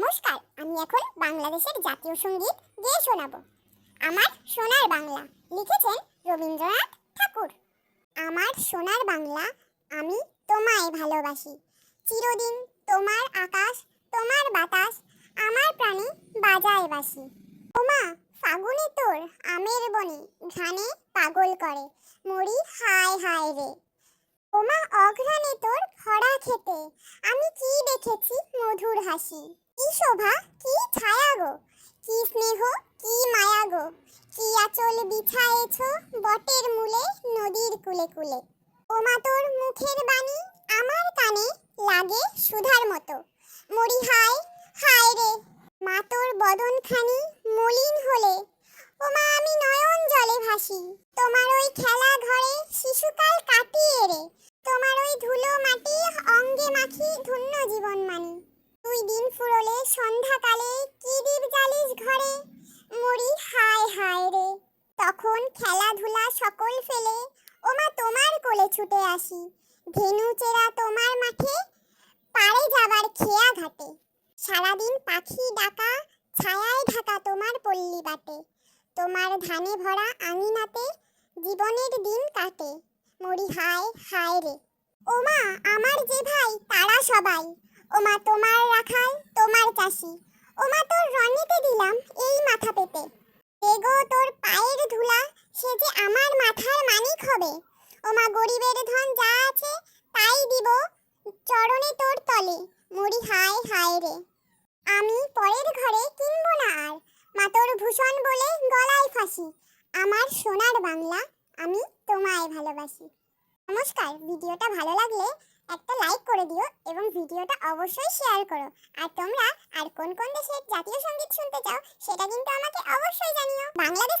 নমস্কার, আমি এখন বাংলাদেশের জাতীয় সংগীত গেয়ে শোনাবো। আমার সোনার বাংলা লিখেছেন রবীন্দ্রনাথ ঠাকুর। আমার সোনার বাংলা আমি তোমায় ভালোবাসি। চিরদিন তোমার আকাশ, তোমার বাতাস, আমার প্রাণে বাজায় বাসি। ওমা ফাগুনে তোর আমের বনে ঘানে পাগল করে, মরি হায় হায় রে। ওমা অঘ্রাণে তোর খরা খেতে আমি কি দেখেছি? মধুর হাসি। কি শোভা, কি ছায়া গো, কি স্নেহ, কি মায়া গো। কি আচল বিছায়েছ বটের মূলে, নদীর কুলে কুলে। ওমা তোর মুখের বাণী আমার কানে লাগে সুধার মতো। মরি হায় হায় রে, মা তোর বদনখানি মলিন হলে। ওমা আমি নয়ন জলে ভাসি। তোমার ওই খেলা ঘরে শিশুকাল কাটিয়ে রে। তোমার ওই ধুলো মাটি অঙ্গে মাখি ধন্য জীবন মানি। দিন ফুরলে সন্ধ্যাকালে কি দীপ জ্বালিস ঘরে। মরি হায় হায় রে। তখন খেলাধুলা সকল ফেলে, ওমা তোমার কোলে ছুটে আসি। ধেনু চেরা তোমার মাঠে পাড়ে যাবার খেয়া ঘাটে। সারাদিন পাখি ডাকা, ছায়ায় ঢাকা তোমার পল্লী বাটে। তোমার ধানে ভরা আঙিনাতে জীবনের দিন কাটে। মরি হায় হায় রে। ওমা, আমার যে ভাই, তারা সবাই। ওমা, তোমার রাখাল, তোমার চাষি। ওমা, তোর রনেতে দিলাম এই মাথা পেতে। এগো তোর পায়ের ধুলা, সে যে আমার মাথার মানিক হবে। ওমা, গরিবের ধন যা আছে তাই দিব চরণে তোর তলে। মরি হায় হায় রে। আমি পরের ঘরে কিনবো না আর। মা, তোর ভূষণ বলে গলায় ফাঁসি। আমার সোনার বাংলা আমি তোমায় ভালোবাসি। নমস্কার, ভিডিওটা ভালো লাগলে একটা লাইক করে দিও এবং ভিডিওটা অবশ্যই শেয়ার করো। আর তোমরা আর কোন কোন দেশের জাতীয় সংগীত শুনতে চাও, সেটা কিন্তু আমাকে অবশ্যই জানিও। বাংলাদেশ